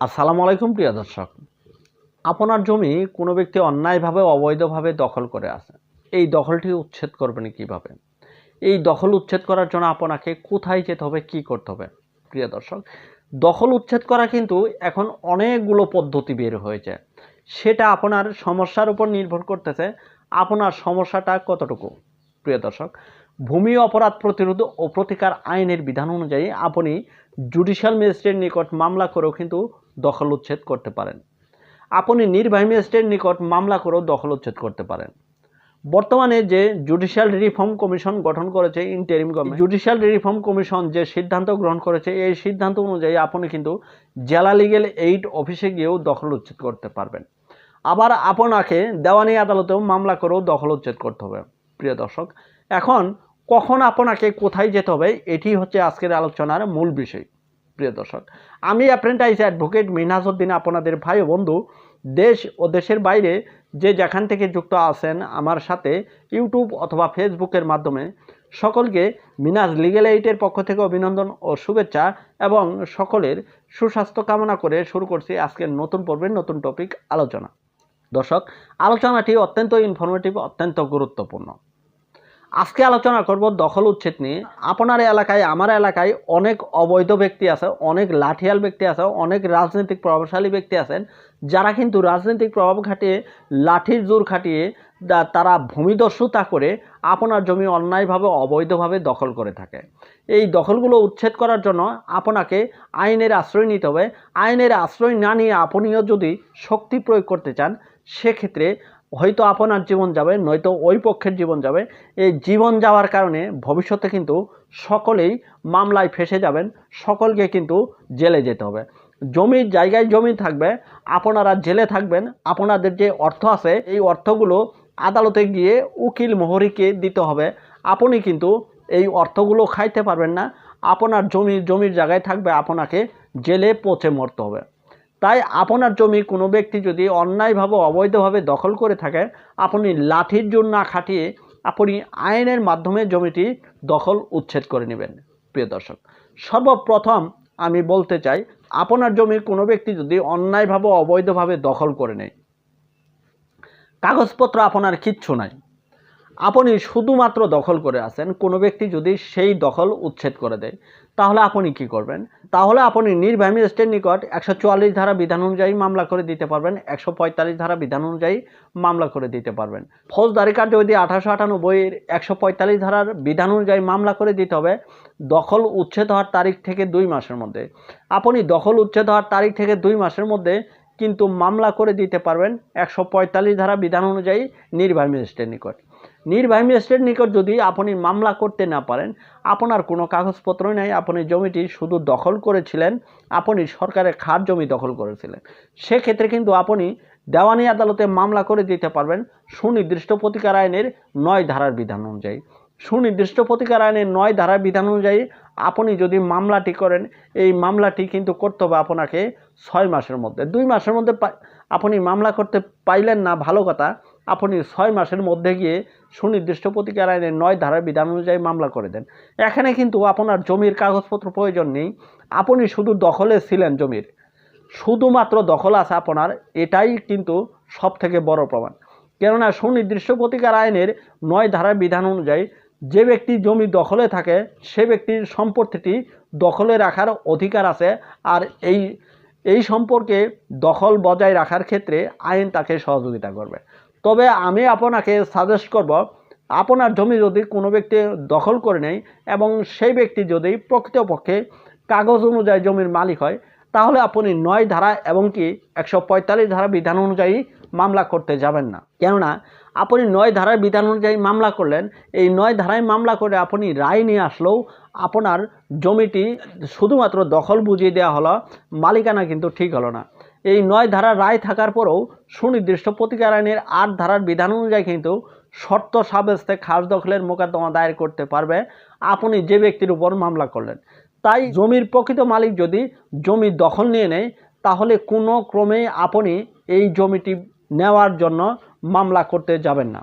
আসসালামু আলাইকুম, প্রিয় দর্শক। আপনার জমি কোনো ব্যক্তি অন্যায়ভাবে, অবৈধভাবে দখল করে আছে। এই দখলটি উচ্ছেদ করবেন কীভাবে? এই দখল উচ্ছেদ করার জন্য আপনাকে কোথায় যেতে হবে, কি করতে হবে? প্রিয় দর্শক, দখল উচ্ছেদ করা কিন্তু এখন অনেকগুলো পদ্ধতি বের হয়েছে। সেটা আপনার সমস্যার উপর নির্ভর করতেছে। আপনার সমস্যাটা কতটুকু? প্রিয় দর্শক, ভূমি অপরাধ প্রতিরোধ ও প্রতিকার আইনের বিধান অনুযায়ী আপনি জুডিশিয়াল ম্যাজিস্ট্রেট নিকট মামলা করেও কিন্তু দখল উচ্ছেদ করতে পারেন। আপনি নির্বাহী ম্যাজিস্ট্রেট নিকট মামলা করেও দখল উচ্ছেদ করতে পারেন। বর্তমানে যে জুডিশিয়াল রিফর্ম কমিশন গঠন করেছে interim government, judicial reform commission যে সিদ্ধান্ত গ্রহণ করেছে, এই সিদ্ধান্ত অনুযায়ী আপনি কিন্তু জেলা লিগেল এইড অফিসে গিয়েও দখল উচ্ছেদ করতে পারবেন। আবার আপনাকে দেওয়ানি আদালতেও মামলা করেও দখল উচ্ছেদ করতে হবে, প্রিয় দর্শক। এখন কখন আপনাকে কোথায় যেতে হবে, এটি হচ্ছে আজকের আলোচনার মূল বিষয়। প্রিয় দর্শক, আমি অ্যাপ্রেন্টাইজ অ্যাডভোকেট মিনহাজউদ্দিন আপনাদের ভাই ও বন্ধু, দেশ ও দেশের বাইরে যে যেখান থেকে যুক্ত আছেন আমার সাথে ইউটিউব অথবা ফেসবুকের মাধ্যমে, সকলকে মিনাজ লিগেল এইটের পক্ষ থেকে অভিনন্দন ও শুভেচ্ছা এবং সকলের সুস্বাস্থ্য কামনা করে শুরু করছি আজকের নতুন পর্বের নতুন টপিক আলোচনা। দর্শক, আলোচনাটি অত্যন্ত ইনফরমেটিভ অত্যন্ত গুরুত্বপূর্ণ। আজকে আলোচনা করব দখল উচ্ছেদ নিয়ে। আপনার এলাকায়, আমার এলাকায় অনেক অবৈধ ব্যক্তি আছে, অনেক লাঠিয়াল ব্যক্তি আছে, অনেক রাজনৈতিক প্রভাবশালী ব্যক্তি আছেন, যারা কিন্তু রাজনৈতিক প্রভাব খাটিয়ে, লাঠির জোর খাটিয়ে তারা ভূমিদস্যুতা করে আপনার জমি অন্যায়ভাবে, অবৈধভাবে দখল করে থাকে। এই দখলগুলো উচ্ছেদ করার জন্য আপনাকে আইনের আশ্রয় নিতে হবে। আইনের আশ্রয় না নিয়ে আপনিও যদি শক্তি প্রয়োগ করতে চান, সেক্ষেত্রে হয়তো আপনার জীবন যাবে, নয়তো ওই পক্ষের জীবন যাবে। এই জীবন যাওয়ার কারণে ভবিষ্যতে কিন্তু সকলেই মামলায় ফেসে যাবেন, সকলকে কিন্তু জেলে যেতে হবে। জমির জায়গায় জমি থাকবে, আপনারা জেলে থাকবেন, আপনাদের যে অর্থ আছে, এই অর্থগুলো আদালতে গিয়ে উকিল মোহরিকে দিতে হবে। আপনি কিন্তু এই অর্থগুলো খাইতে পারবেন না, আপনার জমি, জমির জায়গায় থাকবে, আপনাকে জেলে পচে মরতে হবে। তাই আপনার জমি কোনো ব্যক্তি যদি অন্যায়ভাবে, অবৈধভাবে দখল করে থাকে আপনি লাঠির জোর না খাটিয়ে আপনি আইনের মাধ্যমে জমিটি দখল উচ্ছেদ করে নেবেন। প্রিয় দর্শক, সর্বপ্রথম আমি বলতে চাই, আপনার জমির কোনো ব্যক্তি যদি অন্যায়ভাবে, অবৈধভাবে দখল করে নেয়, কাগজপত্র আপনার কিচ্ছু নাই। আপনি শুধুমাত্র দখল করে আছেন, কোনো ব্যক্তি যদি সেই দখল উচ্ছেদ করে দেয়, তাহলে আপনি কি করবেন? তাহলে আপনি নির্বাহী ম্যাজিস্ট্রেট নিকট একশো চুয়াল্লিশ ধারা বিধান অনুযায়ী মামলা করে দিতে পারবেন, একশো পঁয়তাল্লিশ ধারা বিধান অনুযায়ী মামলা করে দিতে পারবেন। ফৌজদারি কার্যবিধি আঠারোশো আটানব্বইয়ের একশো পঁয়তাল্লিশ ধারার বিধান অনুযায়ী মামলা করে দিতে হবে, দখল উচ্ছেদ হওয়ার তারিখ থেকে দুই মাসের মধ্যে। আপনি দখল উচ্ছেদ হওয়ার তারিখ থেকে দুই মাসের মধ্যে কিন্তু মামলা করে দিতে পারবেন, একশো পঁয়তাল্লিশ ধারা বিধান অনুযায়ী নির্বাহী ম্যাজিস্ট্রেট নিকট। নির্বাহী ম্যাজিস্ট্রেট নিকট যদি আপনি মামলা করতে না পারেন, আপনার কোনো কাগজপত্রই নাই, আপনি জমিটি শুধু দখল করেছিলেন, আপনি সরকারের খার জমি দখল করেছিলেন। সেক্ষেত্রে কিন্তু আপনি দেওয়ানি আদালতে মামলা করে দিতে পারবেন সুনির্দিষ্ট প্রতিকার আইনের নয় ধারার বিধান অনুযায়ী। সুনির্দিষ্ট প্রতিকার আইনের নয় ধারার বিধান অনুযায়ী আপনি যদি মামলাটি করেন, এই মামলাটি কিন্তু করতে হবে আপনাকে ছয় মাসের মধ্যে। দুই মাসের মধ্যে আপনি মামলা করতে পাইলেন না, ভালো কথা আপনি ছয় মাসের মধ্যে গিয়ে সুনির্দিষ্ট প্রতিকার আইনের নয় ধারার বিধান অনুযায়ী মামলা করে দেন। এখানে কিন্তু আপনার জমির কাগজপত্র প্রয়োজন নেই। আপনি শুধু দখলে ছিলেন জমির। শুধুমাত্র দখল আছে আপনার, এটাই কিন্তু সব থেকে বড় প্রমাণ। কেননা সুনির্দিষ্ট প্রতিকার আইনের নয় ধারার বিধান অনুযায়ী যে ব্যক্তি জমি দখলে থাকে, সে ব্যক্তির সম্পত্তিটি দখলে রাখার অধিকার আছে আর এই এই সম্পর্কে দখল বজায় রাখার ক্ষেত্রে আইন তাকে সহযোগিতা করবে। তবে আমি আপনাকে সাজেস্ট করব, আপনার জমি যদি কোনো ব্যক্তি দখল করে নেয় এবং সেই ব্যক্তি যদি প্রকৃতপক্ষে কাগজ অনুযায়ী জমির মালিক হয়, তাহলে আপনি নয় ধারা এবং কি একশো পঁয়তাল্লিশ ধারা বিধান অনুযায়ী মামলা করতে যাবেন না। কেননা, আপনি নয় ধারার বিধান অনুযায়ী মামলা করলেন, এই নয় ধারায় মামলা করে আপনি রায় নিয়ে আসলেও আপনার জমিটি শুধুমাত্র দখল বুঝিয়ে দেওয়া হলো, মালিকানা কিন্তু ঠিক হলো না। এই নয় ধারার রায় থাকার পরেও সুনির্দিষ্ট প্রতিকার আইনের আট ধারার বিধান অনুযায়ী কিন্তু শর্ত সাব্যস্তে খাস দখলের মোকদ্দমা দায়ের করতে পারবে আপনি যে ব্যক্তির উপর মামলা করলেন। তাই জমির প্রকৃত মালিক যদি জমি দখল নিয়ে নেয়, তাহলে কোনো ক্রমেই আপনি এই জমিটি নেওয়ার জন্য মামলা করতে যাবেন না।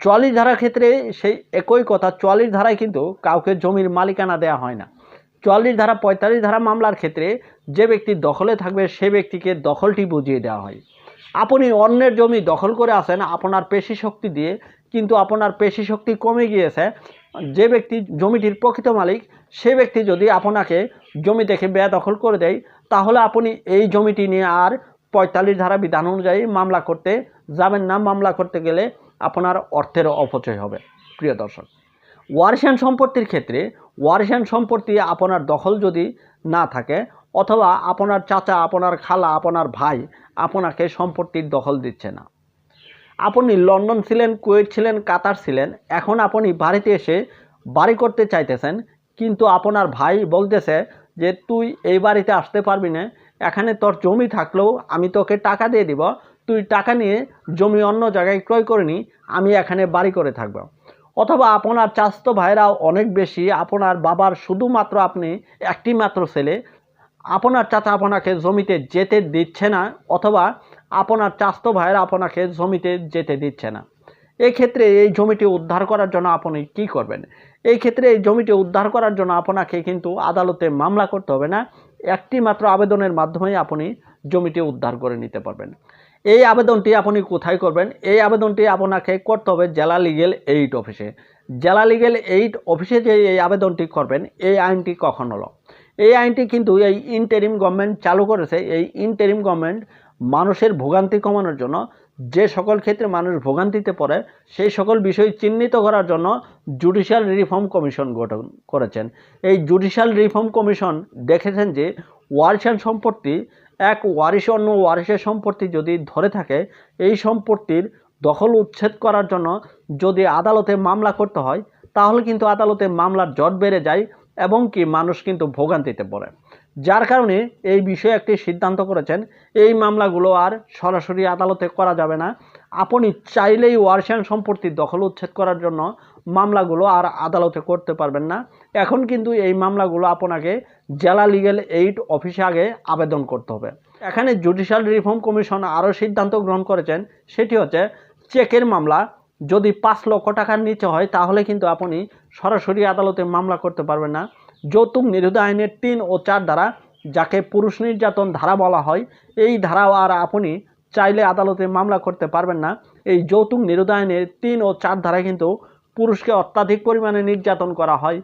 চুয়াল্লিশ ধারার ক্ষেত্রে সেই একই কথা, চুয়াল্লিশ ধারায় কিন্তু কাউকে জমির মালিকানা দেওয়া হয় না। চুয়াল্লিশ ধারা পঁয়তাল্লিশ ধারা মামলার ক্ষেত্রে যে ব্যক্তি দখলে থাকবে, সে ব্যক্তিকে দখলটি বুঝিয়ে দেওয়া হয়। আপনি অন্যের জমি দখল করে আসেন আপনার পেশি শক্তি দিয়ে, কিন্তু আপনার পেশি শক্তি কমে গিয়েছে। যে ব্যক্তি জমিটির প্রকৃত মালিক, সে ব্যক্তি যদি আপনাকে জমি দেখে বেদখল করে দেয়, তাহলে আপনি এই জমিটি নিয়ে আর পঁয়তাল্লিশ ধারা বিধান অনুযায়ী মামলা করতে যাবেন না। মামলা করতে গেলে আপনার অর্থের অপচয় হবে। প্রিয় দর্শক, ওয়ারিশান সম্পত্তির ক্ষেত্রে ওয়ারিশান সম্পত্তি আপনার দখল যদি না থাকে, অথবা আপনার চাচা, আপনার খালা, আপনার ভাই আপনাকে সম্পত্তির দখল দিচ্ছে না। আপনি লন্ডন ছিলেন কুয়েট ছিলেন, কাতার ছিলেন, এখন আপনি বাড়িতে এসে বাড়ি করতে চাইতেছেন, কিন্তু আপনার ভাই বলতেছে যে, তুই এই বাড়িতে আসতে পারবি না, এখানে তোর জমি থাকলেও আমি তোকে টাকা দিয়ে দিব, তুই টাকা নিয়ে জমি অন্য জায়গায় ক্রয় করে নি, আমি এখানে বাড়ি করে থাকব। অথবা আপনার চাস্ত ভাইরা অনেক বেশি। আপনার বাবার শুধুমাত্র আপনি একটি মাত্র ছেলে। আপনার চাচা আপনাকে জমিতে যেতে দিচ্ছে না অথবা আপনার চাস্ত ভাইয়েরা আপনাকে জমিতে যেতে দিচ্ছে না। এই ক্ষেত্রে এই জমিটি উদ্ধার করার জন্য আপনি কি করবেন? এই ক্ষেত্রে এই জমিটি উদ্ধার করার জন্য আপনাকে কিন্তু আদালতে মামলা করতে হবে না। একটি মাত্র আবেদনের মাধ্যমে আপনি জমিটি উদ্ধার করে নিতে পারবেন। এই আবেদনটি আপনি কোথায় করবেন? এই আবেদনটি আপনাকে করতে হবে জেলা লিগেল এইড অফিসে জেলা লিগেল এইড অফিসে যে এই আবেদনটি করবেন, এই আইনটি কখন হলো? এই আইনটি কিন্তু এই ইন্টারিম গভর্নমেন্ট চালু করেছে। এই ইন্টারিম গভর্নমেন্ট মানুষের ভোগান্তি কমানোর জন্য, যে সকল ক্ষেত্রে মানুষ ভোগান্তিতে পড়ে, সেই সকল বিষয় চিহ্নিত করার জন্য জুডিশিয়াল রিফর্ম কমিশন গঠন করেছেন। এই জুডিশিয়াল রিফর্ম কমিশন দেখেছেন যে ওয়ারিশান সম্পত্তি এক ওয়ারিশ অন্য ওয়ারিশের সম্পত্তি যদি ধরে থাকে, এই সম্পত্তির দখল উচ্ছেদ করার জন্য যদি আদালতে মামলা করতে হয়, তাহলে কিন্তু আদালতে মামলার জট বেড়ে যায় এবং কি মানুষ কিন্তু ভোগান্তিতে পড়ে। যার কারণে এই বিষয়ে একটি সিদ্ধান্ত করেছেন, এই মামলাগুলো আর সরাসরি আদালতে করা যাবে না। আপনি চাইলেই ওয়ারশিয়ান সম্পত্তি দখল উচ্ছেদ করার জন্য মামলাগুলো আর আদালতে করতে পারবেন না। এখন কিন্তু এই মামলাগুলো আপনাকে জেলা লিগেল এইড অফিসে আগে আবেদন করতে হবে। এখানে জুডিশিয়াল রিফর্ম কমিশন আরও সিদ্ধান্ত গ্রহণ করেছেন, সেটি হচ্ছে চেকের মামলা। যদি পাঁচ লক্ষ টাকার নিচে হয়, তাহলে কিন্তু আপনি সরাসরি আদালতে মামলা করতে পারবেন না। যৌতুক নিরোধ আইনের তিন ও চার ধারা, যাকে পুরুষ নির্যাতন ধারা বলা হয়, এই ধারাও আর আপনি চাইলে আদালতে মামলা করতে পারবেন না। এই যৌতুক নিরোধ আইনের তিন ও চার ধারা কিন্তু পুরুষকে অত্যাধিক পরিমাণে নির্যাতন করা হয়।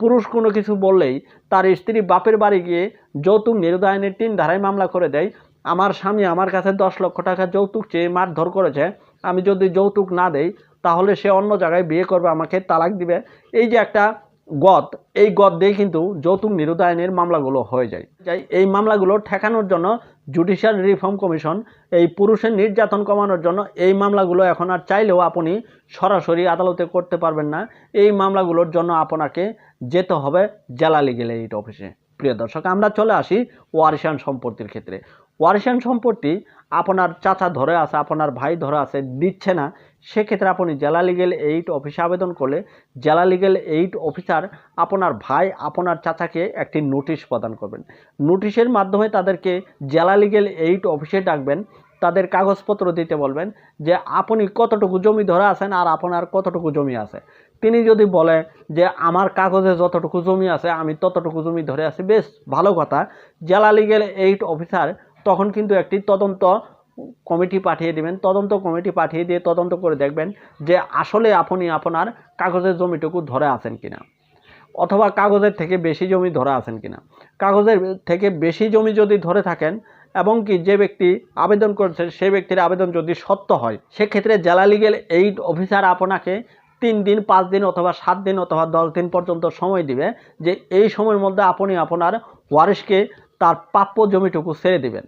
পুরুষ কোনো কিছু বললেই তার স্ত্রী বাপের বাড়ি গিয়ে যৌতুক নির্ধারণের তিন ধারায় মামলা করে দেয়। আমার স্বামী আমার কাছে দশ লক্ষ টাকা যৌতুক চেয়ে মারধর করেছে। আমি যদি যৌতুক না দেই, তাহলে সে অন্য জায়গায় বিয়ে করবে, আমাকে তালাক দিবে। এই যে একটা গদ, এই গদ দিয়ে কিন্তু যৌতুক নিরোধ আইনের মামলাগুলো হয়ে যায়। যাই, এই মামলাগুলো ঠেকানোর জন্য জুডিশিয়াল রিফর্ম কমিশন, এই পুরুষের নির্যাতন কমানোর জন্য এই মামলাগুলো এখন আর চাইলেও আপনি সরাসরি আদালতে করতে পারবেন না। এই মামলাগুলোর জন্য আপনাকে যেতে হবে জেলা লিগেল এইড অফিসে প্রিয় দর্শক, আমরা চলে আসি ওয়ারিশান সম্পত্তির ক্ষেত্রে। ওয়ারিশান সম্পত্তি আপনার চাচা ধরে আছে, আপনার ভাই ধরে আছে, দিচ্ছে না। সেক্ষেত্রে আপনি জেলা লিগেল এইড অফিসে আবেদন করলে জেলা লিগেল এইড অফিসার আপনার ভাই, আপনার চাচাকে একটি নোটিশ প্রদান করবেন। নোটিশের মাধ্যমে তাদেরকে জেলা লিগেল এইড অফিসে ডাকবেন। তাদের কাগজপত্র দিতে বলবেন যে, আপনি কতটুকু জমি ধরে আছেন আর আপনার কতটুকু জমি আছে? তিনি যদি বলে যে, আমার কাগজে যতটুকু জমি আছে, আমি ততটুকু জমি ধরে আছি। বেশ, ভালো কথা। জেলা লিগেল এইড অফিসার তখন কিন্তু একটি তদন্ত কমিটি পাঠিয়ে দিবেন, তদন্ত কমিটি পাঠিয়ে দিয়ে তদন্ত করে দেখবেন যে আসলে আপনি আপনার কাগজের জমিটুকু ধরে আছেন কিনা, অথবা কাগজের থেকে বেশি জমি ধরে আছেন কিনা। কাগজের থেকে বেশি জমি যদি ধরে থাকেন এবং কি যে ব্যক্তি আবেদন করেছে সেই ব্যক্তির আবেদন যদি সত্য হয়, সেক্ষেত্রে জেলা লিগেল এইড অফিসার আপনাকে তিন দিন, পাঁচ দিন অথবা সাত দিন অথবা দশ দিন পর্যন্ত সময় দিবে যে এই সময়ের মধ্যে আপনি আপনার ওয়ারিশকে তার প্রাপ্য জমিটুকু ছেড়ে দিবেন।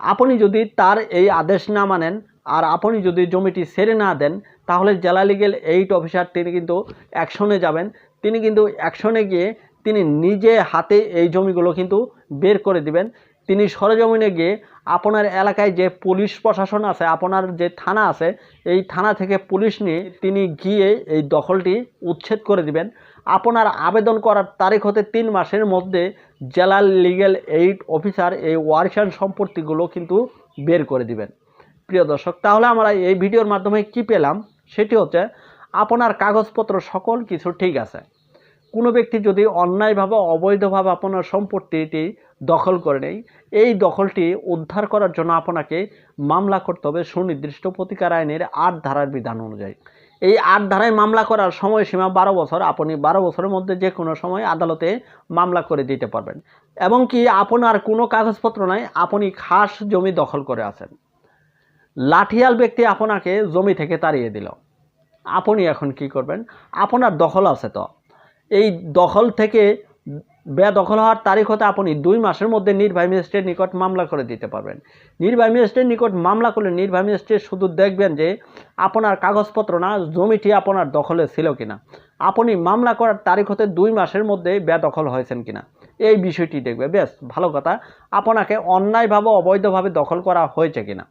আপনি যদি তার এই আদেশ না মানেন আর আপনি যদি জমিটি সেরে না দেন, তাহলে জেলা লিগেল এইট অফিসার তিনি কিন্তু অ্যাকশনে যাবেন। তিনি কিন্তু অ্যাকশনে গিয়ে তিনি নিজে হাতে এই জমিগুলো কিন্তু বের করে দিবেন। তিনি সরজমিনে গিয়ে আপনার এলাকায় যে পুলিশ প্রশাসন আছে, আপনার যে থানা আছে, এই থানা থেকে পুলিশ নিয়ে তিনি গিয়ে এই দখলটি উচ্ছেদ করে দিবেন। আপনার আবেদন করার তারিখ হতে তিন মাসের মধ্যে জেলা লিগ্যাল এইড অফিসার এই ওয়ারিশান সম্পত্তিগুলো কিন্তু বের করে দিবেন। প্রিয় দর্শক, তাহলে আমরা এই ভিডিওর মাধ্যমে কি পেলাম? সেটি হচ্ছে আপনার কাগজপত্র সকল কিছু ঠিক আছে। কোনো ব্যক্তি যদি অন্যায়ভাবে, অবৈধভাবে আপনার সম্পত্তিটি দখল করে নেয়, এই দখলটি উদ্ধার করার জন্য আপনাকে মামলা করতে হবে সুনির্দিষ্ট প্রতিকার আইনের আট ধারার বিধান অনুযায়ী। এই আট ধারায় মামলা করার সময়সীমা বারো বছর। আপনি বারো বছরের মধ্যে যে কোনো সময় আদালতে মামলা করে দিতে পারবেন। এবং কি আপনার কোনো কাগজপত্র নাই, আপনি খাস জমি দখল করে আছেন। লাঠিয়াল ব্যক্তি আপনাকে জমি থেকে তাড়িয়ে দিল। আপনি এখন কি করবেন? আপনার দখল আছে তো। এই দখল থেকে বেদখল হওয়ার তারিখ হতে আপনি দুই মাসের মধ্যে নির্বাহী ম্যাজিস্ট্রেট নিকট মামলা করে দিতে পারবেন। নির্বাহী ম্যাজিস্ট্রেট নিকট মামলা করলে নির্বাহী ম্যাজিস্ট্রেট শুধু দেখবেন যে আপনার কাগজপত্র না, জমিটি আপনার দখলে ছিল কিনা। আপনি মামলা করার তারিখ হতে দুই মাসের মধ্যে বেদখল হয়েছেন কিনা। এই বিষয়টি দেখবে। বেশ, ভালো কথা। আপনাকে অন্যায়ভাবে, অবৈধভাবে দখল করা হয়েছে কিনা।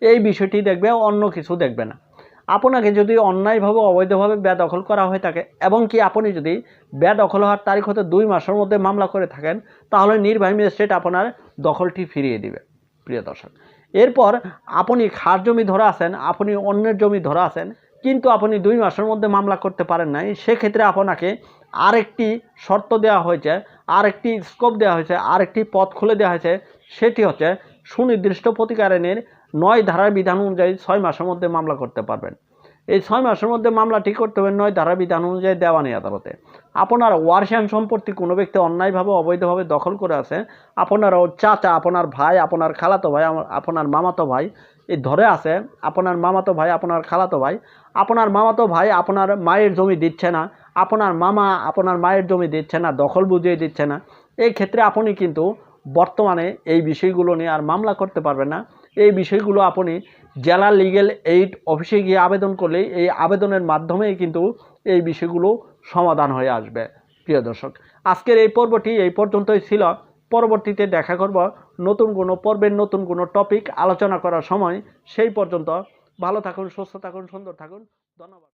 এই বিষয়টি দেখবে, অন্য কিছু দেখবে না। আপনাকে যদি অন্যায়ভাবে, অবৈধভাবে বেদখল করা হয়ে থাকে এবং কি আপনি যদি বেদখল হওয়ার তারিখ হতে দুই মাসের মধ্যে মামলা করে থাকেন, তাহলে নির্বাহী ম্যাজিস্ট্রেট আপনার দখলটি ফিরিয়ে দিবে, প্রিয় দর্শক। এরপর আপনি খাস জমি ধরা আছেন, আপনি অন্যের জমি ধরা আছেন, কিন্তু আপনি দুই মাসের মধ্যে মামলা করতে পারেন নাই, সেক্ষেত্রে আপনাকে আরেকটি শর্ত দেওয়া হয়েছে, আরেকটি স্কোপ দেওয়া হয়েছে, আরেকটি পথ খুলে দেওয়া হয়েছে, সেটি হচ্ছে সুনির্দিষ্ট প্রতিকার আইনের নয় ধারার বিধান অনুযায়ী ছয় মাসের মধ্যে মামলা করতে পারবেন। এই ছয় মাসের মধ্যে মামলাটি করতে হবে নয় ধারা বিধান অনুযায়ী দেওয়ানি আদালতে। আপনার ওয়ারশান সম্পত্তি কোনো ব্যক্তি অন্যায়ভাবে, অবৈধভাবে দখল করে আছে। আপনার চাচা, আপনার ভাই, আপনার খালাতো ভাই আপনার মামাতো ভাই এই ধরে আছে। আপনার মামাতো ভাই, আপনার খালাতো ভাই। আপনার মামাতো ভাই আপনার মায়ের জমি দিচ্ছে না। আপনার মামা আপনার মায়ের জমি দিচ্ছে না, দখল বুঝিয়ে দিচ্ছে না। এই ক্ষেত্রে আপনি কিন্তু বর্তমানে এই বিষয়গুলো নিয়ে আর মামলা করতে পারবেন না। এই বিষয়গুলো আপনি জেলা লিগেল এইড অফিসে গিয়ে আবেদন করলেই এই আবেদনের মাধ্যমেই কিন্তু এই বিষয়গুলো সমাধান হয়ে আসবে, প্রিয় দর্শক। আজকের এই পর্বটি এই পর্যন্তই ছিল। পরবর্তীতে দেখা করব নতুন কোনো পর্বের নতুন কোনো টপিক আলোচনা করার সময়। সেই পর্যন্ত ভালো থাকুন, সুস্থ থাকুন, সুন্দর থাকুন। ধন্যবাদ।